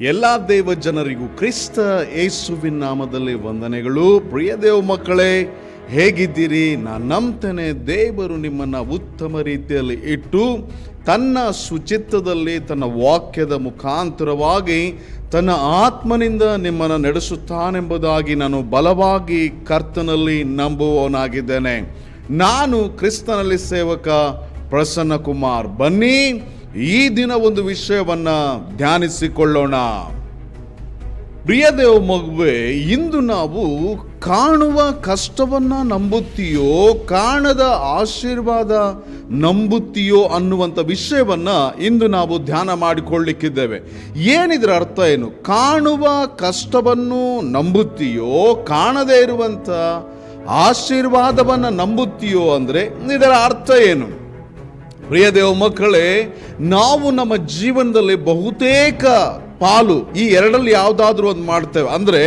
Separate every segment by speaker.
Speaker 1: ಎಲ್ಲ ದೇವ ಜನರಿಗೂ ಕ್ರಿಸ್ತ ಯೇಸುವಿನ ನಾಮದಲ್ಲಿ ವಂದನೆಗಳು. ಪ್ರಿಯ ದೇವ ಮಕ್ಕಳೇ, ಹೇಗಿದ್ದೀರಿ? ನಾನು ನಂಬ್ತೇನೆ, ದೇವರು ನಿಮ್ಮನ್ನು ಉತ್ತಮ ರೀತಿಯಲ್ಲಿ ಇಟ್ಟು, ತನ್ನ ಶುಚಿತ್ವದಲ್ಲಿ ತನ್ನ ವಾಕ್ಯದ ಮುಖಾಂತರವಾಗಿ ತನ್ನ ಆತ್ಮನಿಂದ ನಿಮ್ಮನ್ನು ನಡೆಸುತ್ತಾನೆಂಬುದಾಗಿ ನಾನು ಬಲವಾಗಿ ಕರ್ತನಲ್ಲಿ ನಂಬುವವನಾಗಿದ್ದೇನೆ. ನಾನು ಕ್ರಿಸ್ತನಲ್ಲಿ ಸೇವಕ ಪ್ರಸನ್ನ ಕುಮಾರ್ ಬನ್ನಿ ಈ ದಿನ ಒಂದು ವಿಷಯವನ್ನ ಧ್ಯಾನಿಸಿಕೊಳ್ಳೋಣ. ಪ್ರಿಯ ದೇವ ಮಗುವೆ, ಇಂದು ನಾವು ಕಾಣುವ ಕಷ್ಟವನ್ನ ನಂಬುತ್ತೀಯೋ, ಕಾಣದ ಆಶೀರ್ವಾದ ನಂಬುತ್ತೀಯೋ ಅನ್ನುವಂಥ ವಿಷಯವನ್ನ ಇಂದು ನಾವು ಧ್ಯಾನ ಮಾಡಿಕೊಳ್ಳಿಕ್ಕಿದ್ದೇವೆ. ಏನಿದ್ರ ಅರ್ಥ ಏನು? ಕಾಣುವ ಕಷ್ಟವನ್ನು ನಂಬುತ್ತೀಯೋ, ಕಾಣದೇ ಇರುವಂಥ ಆಶೀರ್ವಾದವನ್ನು ನಂಬುತ್ತೀಯೋ ಅಂದರೆ ಇದರ ಅರ್ಥ ಏನು? ಪ್ರಿಯ ದೇವ ಮಕ್ಕಳೇ, ನಾವು ನಮ್ಮ ಜೀವನದಲ್ಲಿ ಬಹುತೇಕ ಪಾಲು ಈ ಎರಡಲ್ಲಿ ಯಾವುದಾದ್ರೂ ಒಂದು ಮಾಡ್ತೇವೆ. ಅಂದರೆ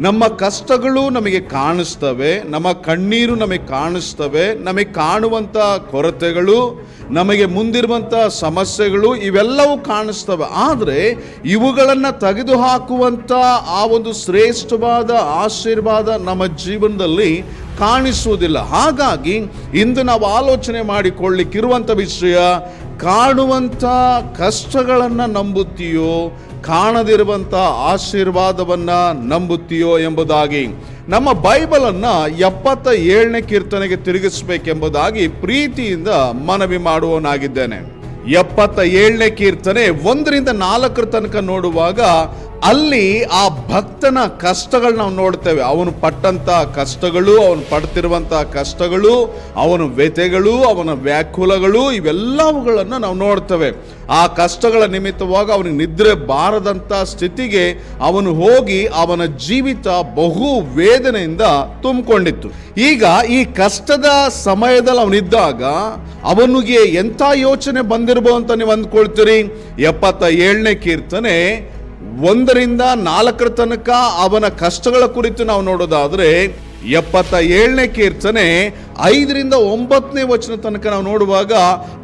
Speaker 1: ನಮ್ಮ ಕಷ್ಟಗಳು ನಮಗೆ ಕಾಣಿಸ್ತವೆ, ನಮ್ಮ ಕಣ್ಣೀರು ನಮಗೆ ಕಾಣಿಸ್ತವೆ, ನಮಗೆ ಕಾಣುವಂಥ ಕೊರತೆಗಳು, ನಮಗೆ ಮುಂದಿರುವಂಥ ಸಮಸ್ಯೆಗಳು ಇವೆಲ್ಲವೂ ಕಾಣಿಸ್ತವೆ. ಆದರೆ ಇವುಗಳನ್ನು ತೆಗೆದುಹಾಕುವಂಥ ಆ ಒಂದು ಶ್ರೇಷ್ಠವಾದ ಆಶೀರ್ವಾದ ನಮ್ಮ ಜೀವನದಲ್ಲಿ ಕಾಣಿಸುವುದಿಲ್ಲ. ಹಾಗಾಗಿ ಇಂದು ನಾವು ಆಲೋಚನೆ ಮಾಡಿಕೊಳ್ಳಿಕ್ಕಿರುವಂಥ ವಿಷಯ, ಕಾಣುವಂಥ ಕಷ್ಟಗಳನ್ನು ನಂಬುತ್ತೀಯೋ, ಕಾಣದಿರುವಂಥ ಆಶೀರ್ವಾದವನ್ನು ನಂಬುತ್ತೀಯೋ ಎಂಬುದಾಗಿ, ನಮ್ಮ ಬೈಬಲನ್ನು ಎಪ್ಪತ್ತ ಏಳನೇ ಕೀರ್ತನೆಗೆ ತಿರುಗಿಸಬೇಕೆಂಬುದಾಗಿ ಪ್ರೀತಿಯಿಂದ ಮನವಿ ಮಾಡುವವನಾಗಿದ್ದೇನೆ. ಎಪ್ಪತ್ತ ಏಳನೇ ಕೀರ್ತನೆ ಒಂದರಿಂದ ನಾಲ್ಕರ ತನಕ ನೋಡುವಾಗ ಅಲ್ಲಿ ಆ ಭಕ್ತನ ಕಷ್ಟಗಳು ನಾವು ನೋಡ್ತೇವೆ. ಅವನು ಪಟ್ಟಂತ ಕಷ್ಟಗಳು, ಅವನು ಪಡ್ತಿರುವಂತಹ ಕಷ್ಟಗಳು, ಅವನ ವ್ಯತೆಗಳು ಅವನ ವ್ಯಾಕುಲಗಳು, ಇವೆಲ್ಲವುಗಳನ್ನು ನಾವು ನೋಡ್ತೇವೆ. ಆ ಕಷ್ಟಗಳ ನಿಮಿತ್ತವಾಗಿ ಅವನಿಗೆ ನಿದ್ರೆ ಬಾರದಂತ ಸ್ಥಿತಿಗೆ ಅವನು ಹೋಗಿ ಅವನ ಜೀವಿತ ಬಹು ವೇದನೆಯಿಂದ ತುಂಬಿಕೊಂಡಿತ್ತು. ಈಗ ಈ ಕಷ್ಟದ ಸಮಯದಲ್ಲಿ ಅವನಿದ್ದಾಗ ಅವನಿಗೆ ಎಂಥ ಯೋಚನೆ ಬಂದಿರಬಹುದು ಅಂತ ನೀವು ಅಂದ್ಕೊಳ್ತೀರಿ? ಎಪ್ಪತ್ತ ಏಳನೇ ಕೀರ್ತನೆ ಒಂದರಿಂದ ನಾಲ್ಕರ ತನಕ ಅವನ ಕಷ್ಟಗಳ ಕುರಿತು ನಾವು ನೋಡೋದಾದ್ರೆ ಎಪ್ಪತ್ತ ಏಳನೇ ಕೀರ್ತನೆ ಐದರಿಂದ ಒಂಬತ್ತನೇ ವಚನ ತನಕ ನಾವು ನೋಡುವಾಗ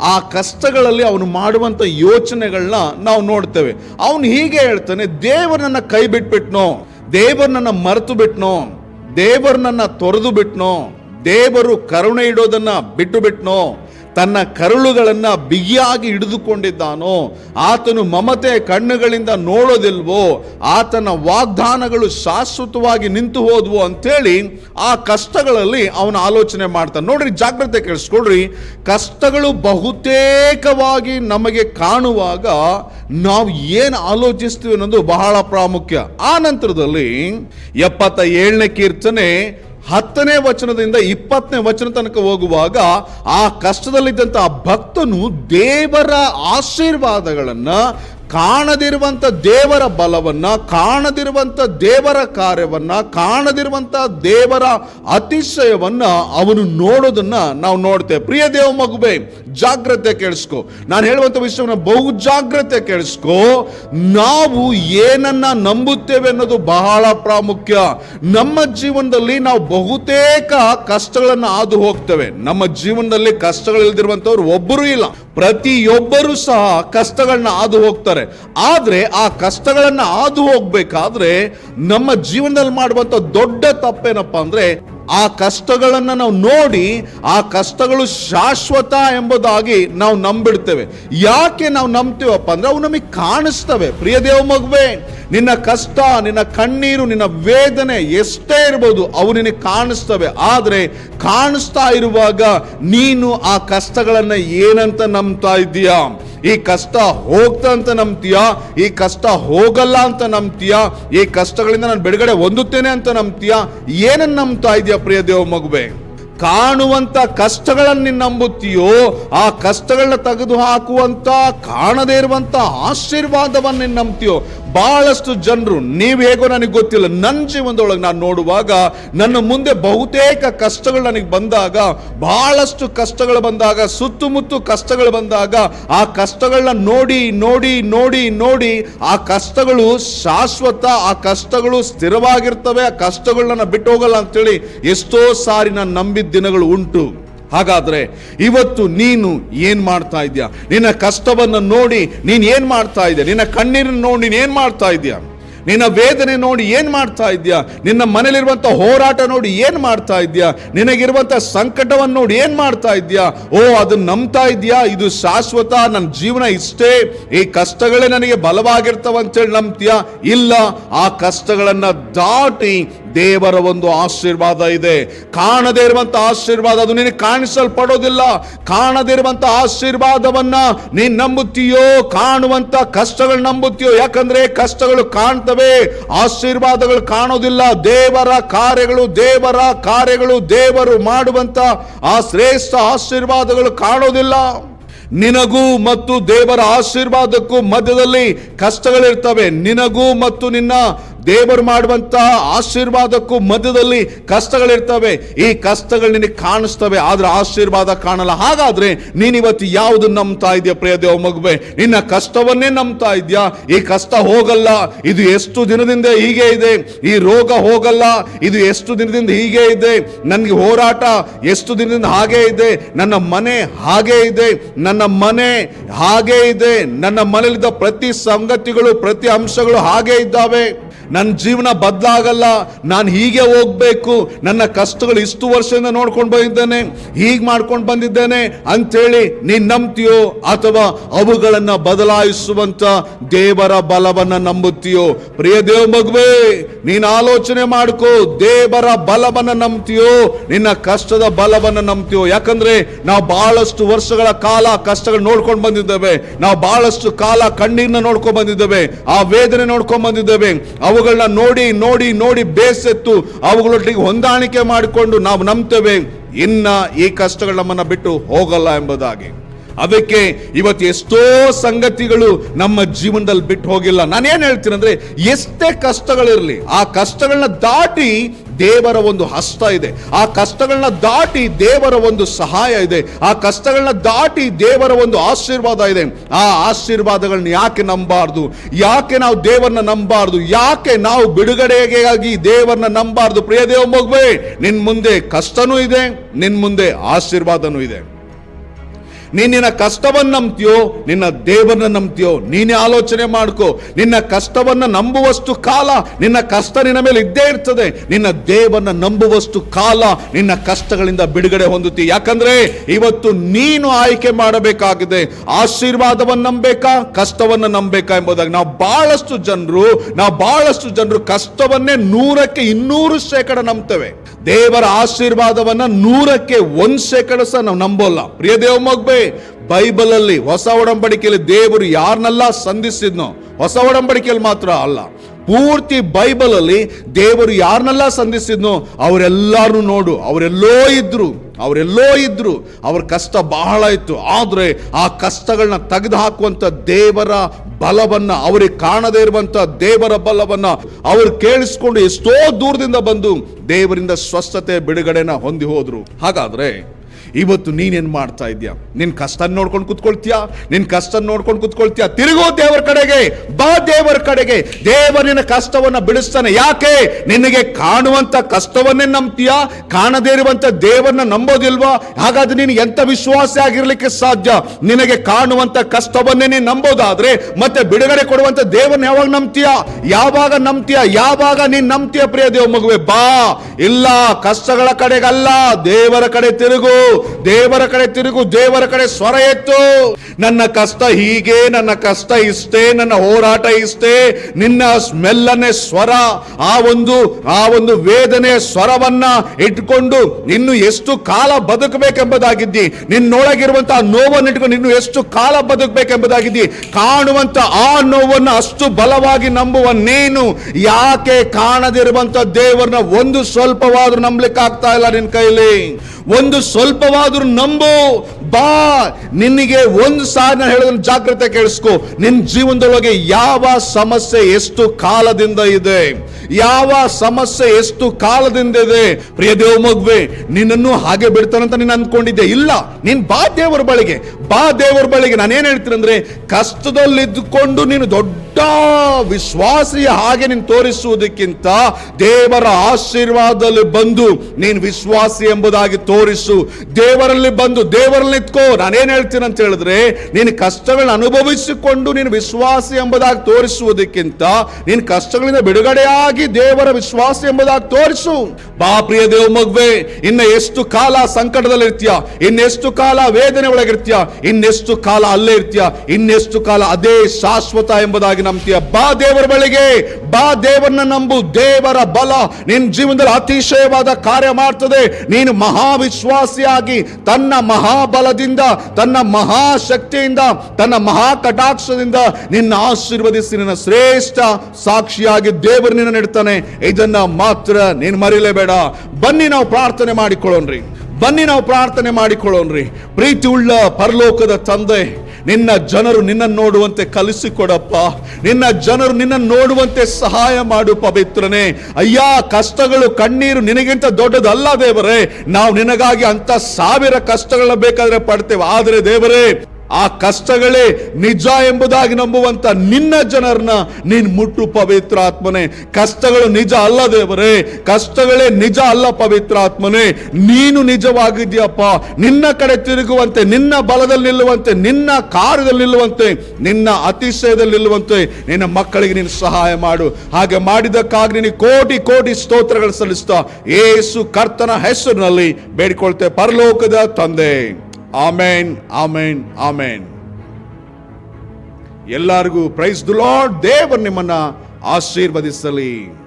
Speaker 1: ಆ ಕಷ್ಟಗಳಲ್ಲಿ ಅವನು ಮಾಡುವಂಥ ಯೋಚನೆಗಳನ್ನ ನಾವು ನೋಡ್ತೇವೆ. ಅವನು ಹೀಗೆ ಹೇಳ್ತಾನೆ ದೇವರನ್ನ ಕೈ ಬಿಟ್ಬಿಟ್ನೋ? ದೇವರನ್ನ ಮರೆತು ಬಿಟ್ನೋ? ದೇವರನ್ನ ತೊರೆದು ಬಿಟ್ನೋ? ದೇವರು ಕರುಣೆ ಇಡೋದನ್ನ ಬಿಟ್ಟು ಬಿಟ್ನೋ? ತನ್ನ ಕರುಳುಗಳನ್ನು ಬಿಗಿಯಾಗಿ ಹಿಡಿದುಕೊಂಡಿದ್ದಾನೋ, ಆತನು ಮಮತೆ ಕಣ್ಣುಗಳಿಂದ ನೋಡೋದಿಲ್ವೋ, ಆತನ ವಾಗ್ದಾನಗಳು ಶಾಶ್ವತವಾಗಿ ನಿಂತು ಹೋದ್ವು ಅಂಥೇಳಿ ಆ ಕಷ್ಟಗಳಲ್ಲಿ ಅವನು ಆಲೋಚನೆ ಮಾಡ್ತಾನೆ. ನೋಡ್ರಿ, ಜಾಗ್ರತೆ ಕೇಳಿಸ್ಕೊಡ್ರಿ ಕಷ್ಟಗಳು ಬಹುತೇಕವಾಗಿ ನಮಗೆ ಕಾಣುವಾಗ ನಾವು ಏನು ಆಲೋಚಿಸ್ತೀವಿ ಅನ್ನೋದು ಬಹಳ ಪ್ರಾಮುಖ್ಯ. ಆ ನಂತರದಲ್ಲಿ ಎಪ್ಪತ್ತ ಏಳನೇ ಕೀರ್ತನೆ ಹತ್ತನೇ ವಚನದಿಂದ ಇಪ್ಪತ್ತನೇ ವಚನ ತನಕ ಹೋಗುವಾಗ ಆ ಕಷ್ಟದಲ್ಲಿದ್ದಂಥ ಭಕ್ತನು ದೇವರ ಆಶೀರ್ವಾದಗಳನ್ನ ಕಾಣದಿರುವಂಥ ದೇವರ ಬಲವನ್ನು ಕಾಣದಿರುವಂಥ ದೇವರ ಕಾರ್ಯವನ್ನು ಕಾಣದಿರುವಂಥ ದೇವರ ಅತಿಶಯವನ್ನು ಅವನು ನೋಡೋದನ್ನು ನಾವು ನೋಡ್ತೇವೆ. ಪ್ರಿಯ ದೇವ ಮಗುಬೆ ಜಾಗ್ರತೆ ಕೇಳಿಸ್ಕೊ. ನಾನು ಹೇಳುವಂಥ ವಿಷಯವನ್ನು ಬಹು ಜಾಗ್ರತೆ ಕೇಳಿಸ್ಕೊ. ನಾವು ಏನನ್ನ ನಂಬುತ್ತೇವೆ ಅನ್ನೋದು ಬಹಳ ಪ್ರಾಮುಖ್ಯ. ನಮ್ಮ ಜೀವನದಲ್ಲಿ ನಾವು ಬಹುತೇಕ ಕಷ್ಟಗಳನ್ನು ಹಾದು ಹೋಗ್ತೇವೆ. ನಮ್ಮ ಜೀವನದಲ್ಲಿ ಕಷ್ಟಗಳಿಲ್ದಿರುವಂಥವ್ರು ಒಬ್ಬರೂ ಇಲ್ಲ. ಪ್ರತಿಯೊಬ್ಬರೂ ಸಹ ಕಷ್ಟಗಳನ್ನ ಹಾದು ಹೋಗ್ತಾರೆ. ಆದ್ರೆ ಆ ಕಷ್ಟಗಳನ್ನು ಹಾದು ಹೋಗ್ಬೇಕಾದ್ರೆ ನಮ್ಮ ಜೀವನದಲ್ಲಿ ಮಾಡುವಂಥ ದೊಡ್ಡ ತಪ್ಪೇನಪ್ಪ ಅಂದ್ರೆ ಆ ಕಷ್ಟಗಳನ್ನು ನಾವು ನೋಡಿ ಆ ಕಷ್ಟಗಳು ಶಾಶ್ವತ ಎಂಬುದಾಗಿ ನಾವು ನಂಬಿಡ್ತೇವೆ. ಯಾಕೆ ನಾವು ನಂಬ್ತೇವಪ್ಪ ಅಂದ್ರೆ ಅವು ನಮಗೆ ಕಾಣಿಸ್ತವೆ. ಪ್ರಿಯ ದೇವ ಮಗುವೆ ನಿನ್ನ ಕಷ್ಟ, ನಿನ್ನ ಕಣ್ಣೀರು, ನಿನ್ನ ವೇದನೆ ಎಷ್ಟೇ ಇರ್ಬೋದು ಅವು ನಿನಗೆ ಕಾಣಿಸ್ತವೆ. ಆದರೆ ಕಾಣಿಸ್ತಾ ಇರುವಾಗ ನೀನು ಆ ಕಷ್ಟಗಳನ್ನು ಏನಂತ ನಂಬ್ತಾ ಇದ್ದೀಯಾ? ಈ ಕಷ್ಟ ಹೋಗ್ತಾ ಅಂತ ನಂಬ್ತೀಯಾ? ಈ ಕಷ್ಟ ಹೋಗಲ್ಲ ಅಂತ ನಂಬ್ತೀಯಾ? ಈ ಕಷ್ಟಗಳಿಂದ ನಾನು ಬಿಡುಗಡೆ ಹೊಂದುತ್ತೇನೆ ಅಂತ ನಂಬ್ತೀಯಾ? ಏನನ್ನು ನಂಬ್ತಾ ಇದೆಯಾ ಪ್ರಿಯ ದೇವ ಮಗುವೆ? ಕಾಣುವಂತ ಕಷ್ಟಗಳನ್ನು ನಿನ್ನಂಬುತ್ತೀಯೋ ಆ ಕಷ್ಟಗಳನ್ನ ತೆಗೆದು ಹಾಕುವಂತ ಕಾಣದೇ ಇರುವಂತ ಆಶೀರ್ವಾದವನ್ನು ನೀನು ನಂಬ್ತೀಯೋ? ಬಹಳಷ್ಟು ಜನರು, ನೀವು ಹೇಗೋ ನನಗೆ ಗೊತ್ತಿಲ್ಲ ನನ್ನ ಜೀವನದೊಳಗೆ ನಾನು ನೋಡುವಾಗ, ನನ್ನ ಮುಂದೆ ಬಹುತೇಕ ಕಷ್ಟಗಳು ನನಗೆ ಬಂದಾಗ, ಬಹಳಷ್ಟು ಕಷ್ಟಗಳು ಬಂದಾಗ, ಸುತ್ತಮುತ್ತ ಕಷ್ಟಗಳು ಬಂದಾಗ, ಆ ಕಷ್ಟಗಳನ್ನ ನೋಡಿ ನೋಡಿ ನೋಡಿ ನೋಡಿ, ಆ ಕಷ್ಟಗಳು ಶಾಶ್ವತ, ಆ ಕಷ್ಟಗಳು ಸ್ಥಿರವಾಗಿರ್ತವೆ, ಆ ಕಷ್ಟಗಳನ್ನ ಬಿಟ್ಟು ಹೋಗಲ್ಲ ಅಂತೇಳಿ ಎಷ್ಟೋ ಸಾರಿ ನಾನು ನಂಬಿದ ದಿನಗಳು ಉಂಟು. ಹಾಗಾದ್ರೆ ಇವತ್ತು ನೀನು ಏನು ಮಾಡ್ತಾ ಇದೆಯಾ? ನಿನ್ನ ಕಷ್ಟವನ್ನು ನೋಡಿ ನೀನು ಏನು ಮಾಡ್ತಾ ಇದೆಯಾ? ನಿನ್ನ ಕಣ್ಣೀರನ್ನು ನೋಡಿ ನೀನು ಏನು ಮಾಡ್ತಾ ಇದೆಯಾ? ನಿನ್ನ ವೇದನೆ ನೋಡಿ ಏನು ಮಾಡ್ತಾ ಇದೆಯಾ? ನಿನ್ನ ಮನೇಲಿರುವಂಥ ಹೋರಾಟ ನೋಡಿ ಏನು ಮಾಡ್ತಾ ಇದೆಯಾ? ನಿನಗಿರುವಂಥ ಸಂಕಟವನ್ನು ನೋಡಿ ಏನು ಮಾಡ್ತಾ ಇದೆಯಾ? ಓ, ಅದು ನಂಬ್ತಾ ಇದೆಯಾ? ಇದು ಶಾಶ್ವತ ನನ್ನ ಜೀವನ ಇಷ್ಟೇ. ಈ ಕಷ್ಟಗಳೇ ನನಗೆ ಬಲವಾಗಿರ್ತವ ಅಂತೇಳಿ ನಂಬ್ತೀಯಾ? ಇಲ್ಲ. ಆ ಕಷ್ಟಗಳನ್ನ ದಾಟಿ ದೇವರ ಒಂದು ಆಶೀರ್ವಾದ ಇದೆ. ಕಾಣದೇ ಇರುವಂತ ಆಶೀರ್ವಾದ ಅದು ನಿನಗೆ ಕಾಣಿಸಲ್ಪಡೋದಿಲ್ಲ. ಕಾಣದೇ ಇರುವಂತ ಆಶೀರ್ವಾದವನ್ನ ನೀನ್ ನಂಬುತ್ತೀಯೋ, ಕಾಣುವಂತ ಕಷ್ಟಗಳು ನಂಬುತ್ತೀಯೋ, ಯಾಕಂದ್ರೆ ಕಷ್ಟಗಳು ಕಾಣ್ತವೆ, ಆಶೀರ್ವಾದಗಳು ಕಾಣೋದಿಲ್ಲ. ದೇವರ ಕಾರ್ಯಗಳು ದೇವರ ಕಾರ್ಯಗಳು, ದೇವರು ಮಾಡುವಂತ ಆ ಶ್ರೇಷ್ಠ ಆಶೀರ್ವಾದಗಳು ಕಾಣೋದಿಲ್ಲ. ನಿನಗೂ ಮತ್ತು ದೇವರ ಆಶೀರ್ವಾದಕ್ಕೂ ಮಧ್ಯದಲ್ಲಿ ಕಷ್ಟಗಳಿರ್ತವೆ. ನಿನಗೂ ಮತ್ತು ನಿನ್ನ ದೇವರು ಮಾಡುವಂತಹ ಆಶೀರ್ವಾದಕ್ಕೂ ಮಧ್ಯದಲ್ಲಿ ಕಷ್ಟಗಳಿರ್ತವೆ. ಈ ಕಷ್ಟಗಳು ನಿನಗೆ ಕಾಣಿಸ್ತವೆ, ಆದ್ರೆ ಆಶೀರ್ವಾದ ಕಾಣಲ್ಲ. ಹಾಗಾದ್ರೆ ನೀನು ಇವತ್ತು ಯಾವುದು ನಂಬ್ತಾ ಇದೆಯಾ ಪ್ರಿಯ ದೇವ ಮಗುವೆ? ನಿನ್ನ ಕಷ್ಟವನ್ನೇ ನಂಬ್ತಾ ಇದೆಯಾ ಈ ಕಷ್ಟ ಹೋಗಲ್ಲ, ಇದು ಎಷ್ಟು ದಿನದಿಂದ ಹೀಗೆ ಇದೆ. ಈ ರೋಗ ಹೋಗಲ್ಲ, ಇದು ಎಷ್ಟು ದಿನದಿಂದ ಹೀಗೆ ಇದೆ. ನನಗೆ ಹೋರಾಟ ಎಷ್ಟು ದಿನದಿಂದ ಹಾಗೆ ಇದೆ. ನನ್ನ ಮನೆ ಹಾಗೆ ಇದೆ, ನನ್ನ ಮನೆ ಹಾಗೆ ಇದೆ. ನನ್ನ ಮನೆಯಲ್ಲಿದ್ದ ಪ್ರತಿ ಸಂಗತಿಗಳು, ಪ್ರತಿ ಅಂಶಗಳು ಹಾಗೆ ಇದ್ದಾವೆ. ನನ್ನ ಜೀವನ ಬದಲಾಗಲ್ಲ, ನಾನು ಹೀಗೆ ಹೋಗಬೇಕು, ನನ್ನ ಕಷ್ಟಗಳು ಇಷ್ಟು ವರ್ಷದಿಂದ ನೋಡ್ಕೊಂಡು ಬಂದಿದ್ದೇನೆ, ಹೀಗೆ ಮಾಡ್ಕೊಂಡು ಬಂದಿದ್ದೇನೆ ಅಂಥೇಳಿ ನೀನು ನಂಬ್ತೀಯೋ ಅಥವಾ ಅವುಗಳನ್ನು ಬದಲಾಯಿಸುವಂತ ದೇವರ ಬಲವನ್ನು ನಂಬುತ್ತೀಯೋ? ಪ್ರಿಯ ದೇವ ಮಗುವೆ, ನೀನು ಆಲೋಚನೆ ಮಾಡ್ಕೊ, ದೇವರ ಬಲವನ್ನು ನಂಬ್ತೀಯೋ, ನಿನ್ನ ಕಷ್ಟದ ಬಲವನ್ನು ನಂಬ್ತೀಯೋ? ಯಾಕಂದ್ರೆ ನಾವು ಬಹಳಷ್ಟು ವರ್ಷಗಳ ಕಾಲ ಕಷ್ಟಗಳು ನೋಡ್ಕೊಂಡು ಬಂದಿದ್ದೇವೆ, ನಾವು ಬಹಳಷ್ಟು ಕಾಲ ಕಣ್ಣೀರನ್ನ ನೋಡ್ಕೊಂಡು ಬಂದಿದ್ದೇವೆ, ಆ ವೇದನೆ ನೋಡ್ಕೊಂಡು ಬಂದಿದ್ದೇವೆ ಅವುಗಳನ್ನ ನೋಡಿ ನೋಡಿ ನೋಡಿ ಬೇಸೆತ್ತು, ಅವುಗಳೊಟ್ಟಿಗೆ ಹೊಂದಾಣಿಕೆ ಮಾಡಿಕೊಂಡು ನಾವು ನಂಬ್ತೇವೆ. ಇನ್ನ ಈ ಕಷ್ಟಗಳು ನಮ್ಮನ್ನ ಬಿಟ್ಟು ಹೋಗಲ್ಲ ಎಂಬುದಾಗಿ. ಅದಕ್ಕೆ ಇವತ್ತು ಎಷ್ಟೋ ಸಂಗತಿಗಳು ನಮ್ಮ ಜೀವನದಲ್ಲಿ ಬಿಟ್ಟು ಹೋಗಿಲ್ಲ. ನಾನೇನು ಹೇಳ್ತೀನಿ ಅಂದರೆ ಎಷ್ಟೇ ಕಷ್ಟಗಳಿರಲಿ, ಆ ಕಷ್ಟಗಳನ್ನ ದಾಟಿ ದೇವರ ಒಂದು ಹಸ್ತ ಇದೆ. ಆ ಕಷ್ಟಗಳನ್ನ ದಾಟಿ ದೇವರ ಒಂದು ಸಹಾಯ ಇದೆ. ಆ ಕಷ್ಟಗಳನ್ನ ದಾಟಿ ದೇವರ ಒಂದು ಆಶೀರ್ವಾದ ಇದೆ. ಆ ಆಶೀರ್ವಾದಗಳನ್ನ ಯಾಕೆ ನಂಬಾರ್ದು? ಯಾಕೆ ನಾವು ದೇವರನ್ನ ನಂಬಾರ್ದು? ಯಾಕೆ ನಾವು ಬಿಡುಗಡೆಗಾಗಿ ದೇವರನ್ನ ನಂಬಾರ್ದು? ಪ್ರಿಯ ದೇವ ಮಗುವೆ, ನಿನ್ ಮುಂದೆ ಕಷ್ಟನೂ ಇದೆ, ನಿನ್ ಮುಂದೆ ಆಶೀರ್ವಾದನೂ ಇದೆ. ನೀನ್ ನಿನ್ನ ಕಷ್ಟವನ್ನ ನಂಬ್ತೀಯೋ, ನಿನ್ನ ದೇವರನ್ನ ನಂಬ್ತೀಯೋ, ನೀನೇ ಆಲೋಚನೆ ಮಾಡ್ಕೋ. ನಿನ್ನ ಕಷ್ಟವನ್ನ ನಂಬುವಷ್ಟು ಕಾಲ ನಿನ್ನ ಕಷ್ಟ ನಿನ್ನ ಮೇಲೆ ಇದ್ದೇ ಇರ್ತದೆ. ನಿನ್ನ ದೇವರನ್ನ ನಂಬುವಷ್ಟು ಕಾಲ ನಿನ್ನ ಕಷ್ಟಗಳಿಂದ ಬಿಡುಗಡೆ ಹೊಂದುತ್ತಿ. ಯಾಕಂದ್ರೆ ಇವತ್ತು ನೀನು ಆಯ್ಕೆ ಮಾಡಬೇಕಾಗಿದೆ. ಆಶೀರ್ವಾದವನ್ನ ನಂಬೇಕಾ, ಕಷ್ಟವನ್ನ ನಂಬೇಕಾ ಎಂಬುದಾಗಿ. ನಾವು ಬಹಳಷ್ಟು ಜನರು, ನಾವು ಬಹಳಷ್ಟು ಜನರು ಕಷ್ಟವನ್ನೇ ನೂರಕ್ಕೆ ಇನ್ನೂರು ಶೇಕಡ ನಂಬ್ತೇವೆ. ದೇವರ ಆಶೀರ್ವಾದವನ್ನ ನೂರಕ್ಕೆ ಒಂದ್ ಶೇಕಡ ಸಹ ನಾವು ನಂಬೋಲ್ಲ. ಪ್ರಿಯ ದೇವ ಮಗ್ಬೆ ಬೈಬಲ್ ಅಲ್ಲಿ ಹೊಸ ಒಡಂಬಡಿಕೆಯಲ್ಲಿ ದೇವರು ಯಾರನ್ನೆಲ್ಲ ಸಂಧಿಸಿದ್ನೋ, ಹೊಸ ಒಡಂಬಡಿಕೆಯಲ್ಲಿ ಮಾತ್ರ ಅಲ್ಲ, ಪೂರ್ತಿ ಬೈಬಲಲ್ಲಿ ದೇವರು ಯಾರನ್ನೆಲ್ಲ ಸಂಧಿಸಿದ್ನೋ ಅವರೆಲ್ಲರೂ ನೋಡು, ಅವರೆಲ್ಲೋ ಇದ್ರು ಅವರೆಲ್ಲೋ ಇದ್ರು, ಅವ್ರ ಕಷ್ಟ ಬಹಳ ಇತ್ತು, ಆದ್ರೆ ಆ ಕಷ್ಟಗಳನ್ನ ತೆಗೆದು ಹಾಕುವಂತ ದೇವರ ಬಲವನ್ನ, ಅವ್ರಿಗೆ ಕಾಣದೇ ಇರುವಂತ ದೇವರ ಬಲವನ್ನ ಅವ್ರು ಕೇಳಿಸ್ಕೊಂಡು ಎಷ್ಟೋ ದೂರದಿಂದ ಬಂದು ದೇವರಿಂದ ಸ್ವಸ್ಥತೆ ಬಿಡುಗಡೆನ ಹೊಂದಿ ಹೋದ್ರು ಹಾಗಾದ್ರೆ ಇವತ್ತು ನೀನೇನ್ ಮಾಡ್ತಾ ಇದೆಯಾ? ನಿನ್ ಕಷ್ಟ ನೋಡ್ಕೊಂಡು ಕುತ್ಕೊಳ್ತೀಯಾ? ನಿನ್ ಕಷ್ಟ ನೋಡ್ಕೊಂಡು ಕುತ್ಕೊಳ್ತೀಯಾ? ತಿರುಗೋ ದೇವರ ಕಡೆಗೆ, ಬಾ ದೇವರ ಕಡೆಗೆ. ದೇವರಿನ ಕಷ್ಟವನ್ನ ಬಿಡಿಸ್ತಾನೆ. ಯಾಕೆ? ನಿನಗೆ ಕಾಣುವಂಥ ಕಷ್ಟವನ್ನೇ ನಂಬ್ತೀಯಾ? ಕಾಣದೇ ಇರುವಂಥ ದೇವರನ್ನ ನಂಬೋದಿಲ್ವಾ? ಹಾಗಾದ್ರೆ ನೀನು ಎಂಥ ವಿಶ್ವಾಸ ಆಗಿರ್ಲಿಕ್ಕೆ ಸಾಧ್ಯ? ನಿನಗೆ ಕಾಣುವಂಥ ಕಷ್ಟವನ್ನೇ ನೀನು ನಂಬೋದಾದ್ರೆ ಮತ್ತೆ ಬಿಡುಗಡೆ ಕೊಡುವಂಥ ದೇವರನ್ನ ಯಾವಾಗ ನಂಬ್ತೀಯಾ? ಯಾವಾಗ ನಂಬ್ತೀಯಾ? ಯಾವಾಗ ನೀನು ನಂಬ್ತೀಯ ಪ್ರಿಯ ದೇವ ಮಗುವೆ? ಬಾ. ಇಲ್ಲ, ಕಷ್ಟಗಳ ಕಡೆಗಲ್ಲ. ದೇವರ ಕಡೆ ತಿರುಗು. ದೇವರ ಕಡೆ ತಿರುಗು, ದೇವರ ಕಡೆ ಸ್ವರ ಎತ್ತು. ನನ್ನ ಕಷ್ಟ ಹೀಗೆ, ನನ್ನ ಕಷ್ಟ ಇಷ್ಟೇ, ನನ್ನ ಹೋರಾಟ ಇಷ್ಟೇ, ನಿನ್ನ ಸ್ಮೆಲ್ಲನೆ ಸ್ವರ, ಆ ಒಂದು ಆ ಒಂದು ವೇದನೆ ಸ್ವರವನ್ನ ಇಟ್ಕೊಂಡು ಇನ್ನು ಎಷ್ಟು ಕಾಲ ಬದುಕಬೇಕೆಂಬುದಾಗಿದ್ದಿ ನಿನ್ನೊಳಗಿರುವಂತಹ ನೋವನ್ನು ಇಟ್ಕೊಂಡು ನಿನ್ನ ಎಷ್ಟು ಕಾಲ ಬದುಕಬೇಕೆಂಬುದಾಗಿದ್ದಿ, ಕಾಣುವಂತ ಆ ನೋವನ್ನು ಅಷ್ಟು ಬಲವಾಗಿ ನಂಬುವ ನೀನು, ಯಾಕೆ ಕಾಣದಿರುವಂತ ದೇವರನ್ನ ಒಂದು ಸ್ವಲ್ಪವಾದ್ರೂ ನಂಬಲಿಕ್ಕೆ ಆಗ್ತಾ ಇಲ್ಲ ನಿನ್ ಕೈಲಿ? ಒಂದು ಸ್ವಲ್ಪವಾದ್ರೂ ನಂಬು. ಬಾ ನಿನಗೆ ಒಂದು ನಾನು ಹೇಳೋದನ್ನ ಜಾಗ್ರತೆ ಕೇಳಿಸ್ಕೊ. ನಿನ್ ಜೀವನದೊಳಗೆ ಯಾವ ಸಮಸ್ಯೆ ಎಷ್ಟು ಕಾಲದಿಂದ ಇದೆ? ಯಾವ ಸಮಸ್ಯೆ ಎಷ್ಟು ಕಾಲದಿಂದ ಇದೆ? ಪ್ರಿಯ ದೇವ ಮಗುವೆ, ನಿನ್ನನ್ನು ಹಾಗೆ ಬಿಡ್ತಾನಂತ ನೀನು ಅಂದ್ಕೊಂಡಿದ್ದೆ ಇಲ್ಲ, ನೀನ್ ಬಾ ದೇವರ ಬಳಿಗೆ. ಬಾ ದೇವರ ಬಳಿಗೆ. ನಾನೇನ್ ಹೇಳ್ತೀನಿ ಅಂದ್ರೆ, ಕಷ್ಟದಲ್ಲಿದ್ದುಕೊಂಡು ನೀನು ದೊಡ್ಡ ವಿಶ್ವಾಸಿಯ ಹಾಗೆ ನೀನು ತೋರಿಸುವುದಕ್ಕಿಂತ ದೇವರ ಆಶೀರ್ವಾದದಲ್ಲಿ ಬಂದು ನೀನು ವಿಶ್ವಾಸಿ ಎಂಬುದಾಗಿ ತೋರಿಸು. ದೇವರಲ್ಲಿ ಬಂದು ದೇವರಲ್ಲಿ ನಿಂತ್ಕೋ. ನಾನೇನು ಹೇಳ್ತೀನಿ ಅಂತ ಹೇಳಿದ್ರೆ, ನೀನು ಕಷ್ಟಗಳನ್ನ ಅನುಭವಿಸಿಕೊಂಡು ನೀನು ವಿಶ್ವಾಸಿ ಎಂಬುದಾಗಿ ತೋರಿಸುವುದಕ್ಕಿಂತ ನೀನು ಕಷ್ಟಗಳಿಂದ ಬಿಡುಗಡೆಯಾಗಿ ದೇವರ ವಿಶ್ವಾಸ ಎಂಬುದಾಗಿ ತೋರಿಸು. ಬಾ ಪ್ರಿಯ ದೇವ ಮಗುವೆ, ಇನ್ನ ಎಷ್ಟು ಕಾಲ ಸಂಕಟದಲ್ಲಿ ಇರ್ತೀಯ? ಇನ್ನೆಷ್ಟು ಕಾಲ ವೇದನೆ ಒಳಗಿರ್ತೀಯ ಇನ್ನೆಷ್ಟು ಕಾಲ ಅಲ್ಲೇ ಇರ್ತೀಯ? ಇನ್ನೆಷ್ಟು ಕಾಲ ಅದೇ ಶಾಶ್ವತ ಎಂಬುದಾಗಿ ನಂಬ್ತೀಯ? ಬಾ ದೇವರ ಬಳಿಗೆ. ಬಾ ದೇವರನ್ನ ನಂಬು, ದೇವರ ಬಲ ನಿನ್ನ ಜೀವನದಲ್ಲಿ ಅತಿಶಯವಾದ ಕಾರ್ಯ ಮಾಡ್ತದೆ. ನೀನು ಮಹಾವಿಶ್ವಾಸಿಯಾಗಿ, ತನ್ನ ಮಹಾಬಲದಿಂದ, ತನ್ನ ಮಹಾಶಕ್ತಿಯಿಂದ, ತನ್ನ ಮಹಾ ಕಟಾಕ್ಷದಿಂದ ನಿನ್ನ ಆಶೀರ್ವದಿಸಿ ನಿನ್ನ ಶ್ರೇಷ್ಠ ಸಾಕ್ಷಿಯಾಗಿ ದೇವರು ನಿನ್ನ ನೆಡ್ತಾನೆ. ಇದನ್ನ ಮಾತ್ರ ನೀನು ಮರಿಲೇಬೇಡ. ಬನ್ನಿ ನಾವು ಪ್ರಾರ್ಥನೆ ಮಾಡಿಕೊಳ್ಳೋಣ್ರಿ. ಬನ್ನಿ ನಾವು ಪ್ರಾರ್ಥನೆ ಮಾಡಿಕೊಳ್ಳೋಣ್ರಿ. ಪ್ರೀತಿ ಉಳ್ಳ ಪರಲೋಕದ ತಂದೆ ನಿನ್ನ ಜನರು ನಿನ್ನನ್ನು ನೋಡುವಂತೆ ಕಲಿಸಿಕೊಡಪ್ಪ. ನಿನ್ನ ಜನರು ನಿನ್ನನ್ನು ನೋಡುವಂತೆ ಸಹಾಯ ಮಾಡು ಪವಿತ್ರನೇ. ಅಯ್ಯ, ಕಷ್ಟಗಳು ಕಣ್ಣೀರು ನಿನಗಿಂತ ದೊಡ್ಡದಲ್ಲ ದೇವರೇ. ನಾವು ನಿನಗಾಗಿ ಅಂತ ಸಾವಿರ ಕಷ್ಟಗಳನ್ನ ಬೇಕಾದ್ರೆ ಪಡ್ತೇವೆ. ಆದರೆ ದೇವರೇ ಆ ಕಷ್ಟಗಳೇ ನಿಜ ಎಂಬುದಾಗಿ ನಂಬುವಂತ ನಿನ್ನ ಜನರನ್ನ ನೀನ್ ಮುಟ್ಟು ಪವಿತ್ರ ಆತ್ಮನೆ. ಕಷ್ಟಗಳು ನಿಜ ಅಲ್ಲ ದೇವರೇ. ಕಷ್ಟಗಳೇ ನಿಜ ಅಲ್ಲ ಪವಿತ್ರ ಆತ್ಮನೆ. ನೀನು ನಿಜವಾಗಿದ್ಯಪ್ಪ. ನಿನ್ನ ಕಡೆ ತಿರುಗುವಂತೆ, ನಿನ್ನ ಬಲದಲ್ಲಿ ನಿಲ್ಲುವಂತೆ, ನಿನ್ನ ಕಾರ್ಯದಲ್ಲಿ ನಿಲ್ಲುವಂತೆ, ನಿನ್ನ ಅತಿಶಯದಲ್ಲಿ ನಿಲ್ಲುವಂತೆ ನಿನ್ನ ಮಕ್ಕಳಿಗೆ ನೀನು ಸಹಾಯ ಮಾಡು. ಹಾಗೆ ಮಾಡಿದಕ್ಕಾಗಿ ನಿನಗೆ ಕೋಟಿ ಕೋಟಿ ಸ್ತೋತ್ರಗಳು ಸಲ್ಲಿಸ್ತಾ, ಏಸು ಕರ್ತನ ಹೆಸರಿನಲ್ಲಿ ಬೇಡಿಕೊಳ್ತೆ ಪರಲೋಕದ ತಂದೆ. ಆಮೇನ್ ಆಮೇನ್ ಆಮೇನ್. ಎಲ್ಲರಿಗೂ ಪ್ರೈಸ್ ದು ಲಾರ್ಡ್ ದೇವರು ನಿಮ್ಮನ್ನ ಆಶೀರ್ವದಿಸಲಿ.